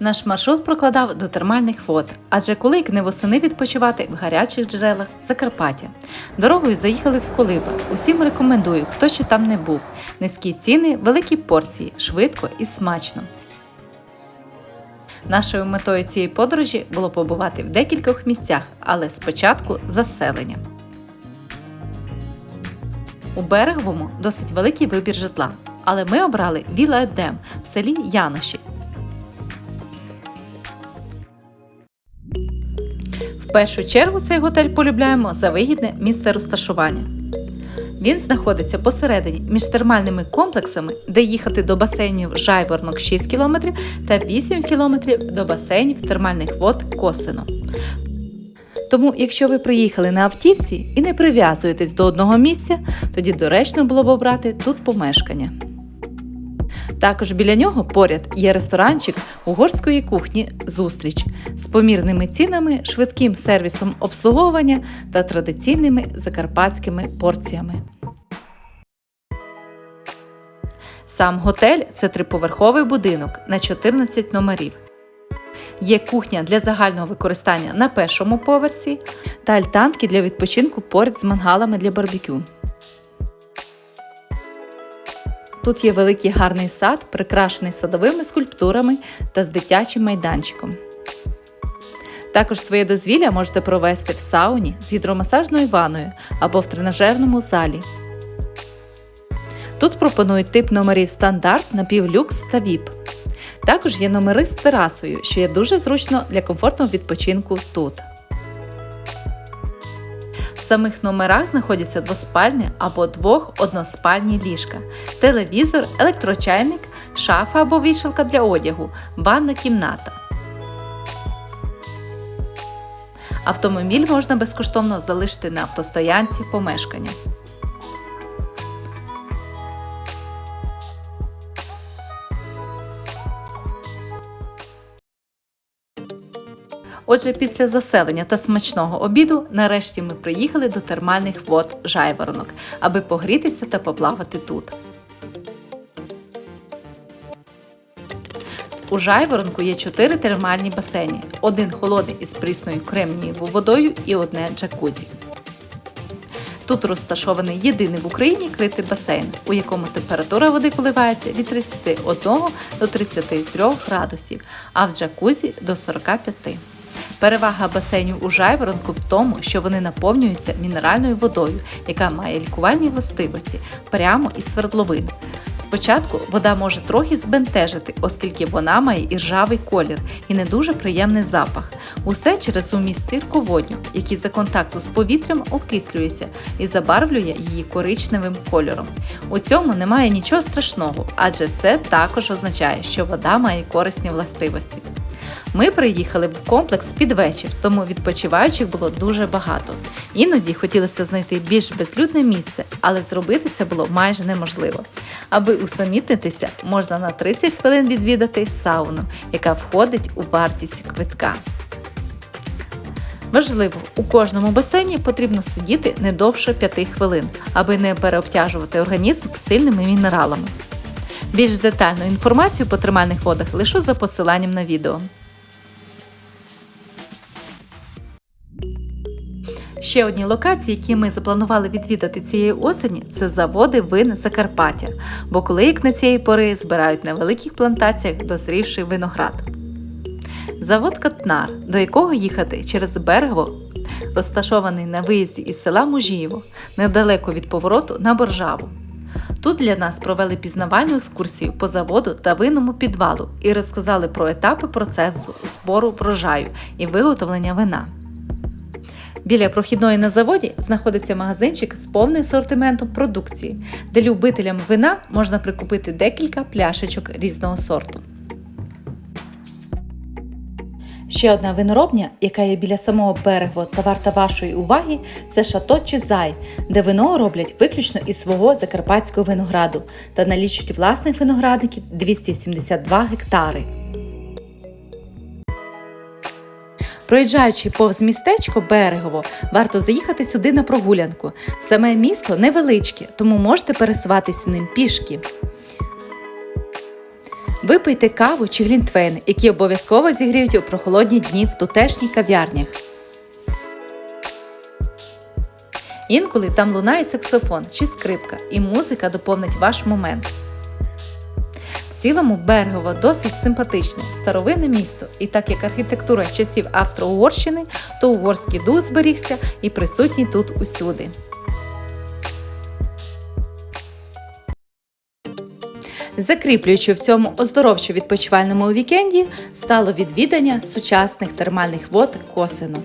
Наш маршрут прокладав до термальних вод, адже Кулик не восени відпочивати в гарячих джерелах Закарпаття. Дорогою заїхали в Колиба. Усім рекомендую, хто ще там не був. Низькі ціни, великі порції, швидко і смачно. Нашою метою цієї подорожі було побувати в декількох місцях, але спочатку заселення. У береговому досить великий вибір житла, але ми обрали Віла Едем в селі Яноші. Першу чергу цей готель полюбляємо за вигідне місце розташування. Він знаходиться посередині між термальними комплексами, де їхати до басейнів Жайворонок 6 км та 8 км до басейнів термальних вод Косино. Тому, якщо ви приїхали на автівці і не прив'язуєтесь до одного місця, тоді доречно було б обрати тут помешкання. Також біля нього поряд є ресторанчик угорської кухні Зустріч з помірними цінами, швидким сервісом обслуговування та традиційними закарпатськими порціями. Сам готель це триповерховий будинок на 14 номерів. Є кухня для загального використання на першому поверсі та альтанки для відпочинку поряд з мангалами для барбекю. Тут є великий гарний сад, прикрашений садовими скульптурами та з дитячим майданчиком. Також своє дозвілля можете провести в сауні з гідромасажною ваною або в тренажерному залі. Тут пропонують тип номерів стандарт, напівлюкс та ВІП. Також є номери з терасою, що є дуже зручно для комфортного відпочинку тут. Самих номерах знаходяться двоспальні або двох односпальні ліжка, телевізор, електрочайник, шафа або вішалка для одягу, ванна кімната. Автомобіль можна безкоштовно залишити на автостоянці помешкання. Отже, після заселення та смачного обіду нарешті ми приїхали до термальних вод Жайворонок, аби погрітися та поплавати тут. У Жайворонку є чотири термальні басейни: один холодний із прісною кремнієвою водою і одне джакузі. Тут розташований єдиний в Україні критий басейн, у якому температура води коливається від 31 до 33 градусів, а в джакузі до 45. Перевага басейнів у жайворонку в тому, що вони наповнюються мінеральною водою, яка має лікувальні властивості прямо із свердловин. Спочатку вода може трохи збентежити, оскільки вона має іржавий колір і не дуже приємний запах. Усе через сумість сірководню, який за контакту з повітрям окислюється і забарвлює її коричневим кольором. У цьому немає нічого страшного, адже це також означає, що вода має корисні властивості. Ми приїхали в комплекс під вечір, тому відпочиваючих було дуже багато. Іноді хотілося знайти більш безлюдне місце, але зробити це було майже неможливо. Аби усамітнитися, можна на 30 хвилин відвідати сауну, яка входить у вартість квитка. Важливо, у кожному басейні потрібно сидіти не довше 5 хвилин, аби не переобтяжувати організм сильними мінералами. Більш детальну інформацію по термальних водах лишу за посиланням на відео. Ще одні локації, які ми запланували відвідати цієї осені, це заводи вин Закарпаття, бо коли як на цієї пори збирають на великих плантаціях дозрівший виноград. Завод Катнар, до якого їхати через Берегово, розташований на виїзді із села Мужієво, недалеко від повороту на Боржаву. Тут для нас провели пізнавальну екскурсію по заводу та винному підвалу і розказали про етапи процесу збору врожаю і виготовлення вина. Біля прохідної на заводі знаходиться магазинчик з повним асортиментом продукції, де любителям вина можна прикупити декілька пляшечок різного сорту. Ще одна виноробня, яка є біля самого берегу та варта вашої уваги, це шато Чизай, де вино роблять виключно із свого закарпатського винограду та налічують власних виноградників 272 гектари. Проїжджаючи повз містечко Берегово, варто заїхати сюди на прогулянку. Саме місто невеличке, тому можете пересуватися ним пішки. Випийте каву чи глінтвейн, які обов'язково зігріють у прохолодні дні в тутешніх кав'ярнях. Інколи там лунає саксофон чи скрипка, і музика доповнить ваш момент. В цілому Бергово досить симпатичне, старовинне місто, і так як архітектура часів Австро-Угорщини, то угорський дух зберігся і присутній тут усюди. Закріплюючи в цьому оздоровчо-відпочивальному вікенді стало відвідання сучасних термальних вод Косино.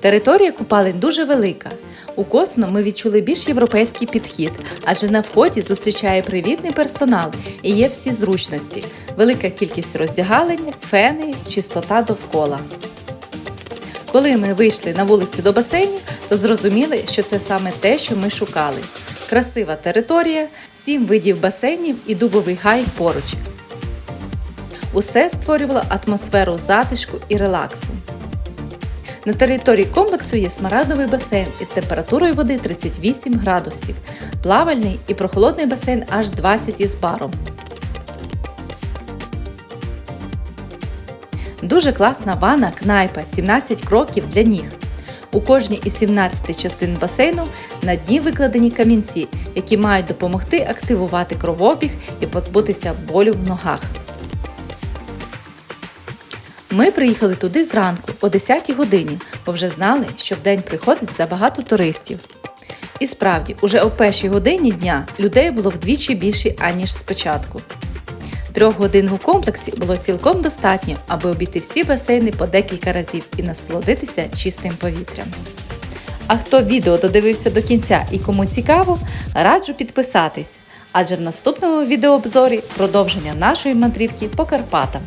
Територія купалень дуже велика. У Косино ми відчули більш європейський підхід, адже на вході зустрічає привітний персонал і є всі зручності, велика кількість роздягалень, фени, чистота довкола. Коли ми вийшли на вулиці до басейнів, то зрозуміли, що це саме те, що ми шукали. Красива територія, сім видів басейнів і дубовий гай поруч. Усе створювало атмосферу затишку і релаксу. На території комплексу є смарагдовий басейн із температурою води 38 градусів, плавальний і прохолодний басейн аж 20 із баром. Дуже класна ванна кнайпа 17 кроків для ніг. У кожній із 17 частин басейну на дні викладені камінці, які мають допомогти активувати кровообіг і позбутися болю в ногах. Ми приїхали туди зранку о 10 годині, бо вже знали, що вдень приходить забагато туристів. І справді, уже о першій годині дня людей було вдвічі більше, аніж спочатку. Трьох годин у комплексі було цілком достатньо, аби обійти всі басейни по декілька разів і насолодитися чистим повітрям. А хто відео додивився до кінця і кому цікаво, раджу підписатись, адже в наступному відеообзорі продовження нашої мандрівки по Карпатам.